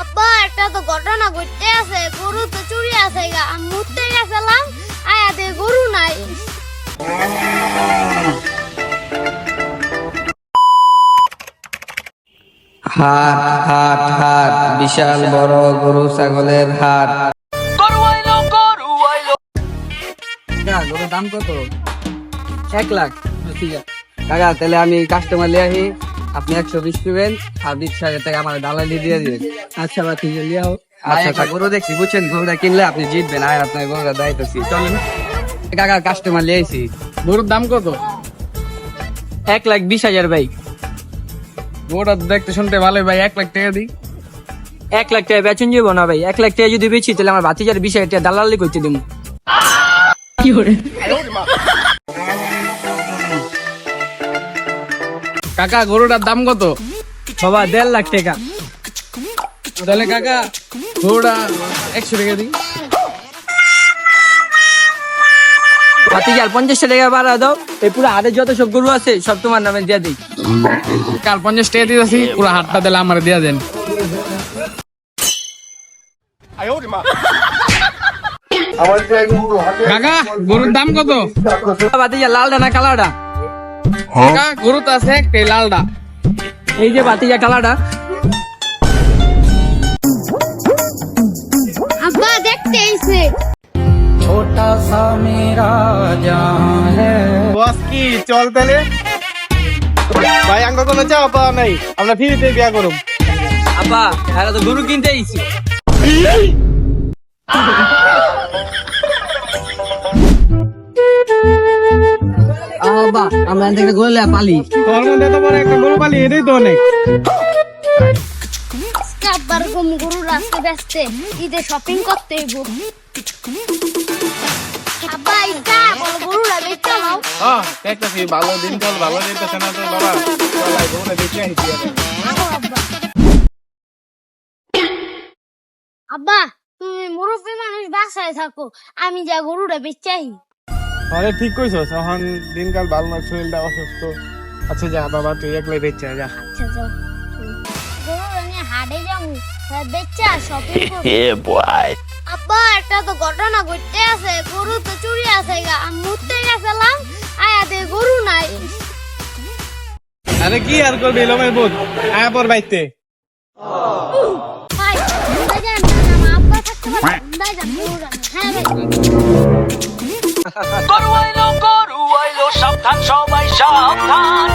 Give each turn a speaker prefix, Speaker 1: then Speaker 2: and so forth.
Speaker 1: আব্বা একটা তো ঘটনা ঘটতে আছে গরু তো চুরি আছে গা। আমি মুততে গেছিলাম আয়াতে গরু নাই।
Speaker 2: হাট হাট হাট বিশাল বড় গরু ছাগলের হাট। গরুর দাম কত? এক লাখ। ঠিক আছে কাকা তাহলে আমি কাস্টমার লিয়ে আসি। আপনি একশো বিশ দিবেন আর বিশ হাজার টাকা আমার দালালি দিয়ে দিবেন। আচ্ছা বা ঠিক আছে আচ্ছা গরু দেখছি বুঝছেন গরুটা কিনলে আপনি জিতবেন আর আপনার গরুটা দায়িত্বছি চলেন কাকা কাস্টমার লিয়ে আইছি।
Speaker 3: গরুর দাম কত?
Speaker 2: এক লাখ বিশ হাজার ভাই।
Speaker 3: গরুটা দেখতে শুনতে ভালো ভাই এক লাখ টাকা দিই।
Speaker 4: এক লাখ টাকা বেচন যাব না ভাই। এক লাখ টাকা যদি বেচি তাহলে আমার ভাতিজার বিশ হাজার টাকা দালালি করতে দিব।
Speaker 3: কাকা গরুটার দাম কত?
Speaker 4: বাবা দেড় লাখ টাকা।
Speaker 3: তাহলে কাকা গরুটা একশো টাকা দিই।
Speaker 4: ভাতিজার পঞ্চাশ টাকা বাড়া দাও। এই পুরো হাটের যত সব গরু আছে সব তোমার নামে দিয়ে দিই।
Speaker 3: কাল পঞ্চাশ টাকা দিতেছি পুরো হাটটা দিলে আমার দিয়া দেন। কাকা গরুর দাম কত?
Speaker 4: ভাতিজা লালটা না কালাটা
Speaker 3: কাকা গরু তো আছে একটাই লালটা
Speaker 4: এই যে ভাতিজা কালাটা
Speaker 1: আব্বা দেখতে এসে।
Speaker 5: বস কি চল তাহলে। ভাই আঙ্গ কোনো পাওয়া নাই। আমরা ফ্রিতে বিয়া করুম।
Speaker 4: আব্বা এরা তো গরু কিনতে আইছি।
Speaker 2: বাবা আমরা এখান থেকে গরু পালি।
Speaker 5: তোর মধ্যে তো বড় একটা গরু পালি এটাই তো অনেক।
Speaker 1: আব্বার গরু রাস্তে ব্যস্তে ঈদে শপিং করতে হইব। আব্বা
Speaker 5: হ্যাঁ দেখতেছি ভালো ভালো না তো বাবা। চলাই
Speaker 1: আব্বা আব্বা তুমি মুরব্বী মানুষ বাসায় থাকো। আমি যা গরুটা বেচাই।
Speaker 5: আরে ঠিক কইছস এখন দিনকাল ভালো না শরীরটা অসুস্থ। আচ্ছা যা বাবা তুই একলাই বেচা যা।
Speaker 1: আচ্ছা যাও যাব। শপিং করব। আব্বা একটা তো ঘটনা ঘটতে আছে গরু তো চুরি আছে গা। আমি মুততে গেছিলাম আয়াতে গরু নাই।
Speaker 5: আরে কি আর করবি লোমের বুধ আয়া পর বাইতে।
Speaker 6: গরু আইলো গরু আইলো সাবধান সবাই সাবধান।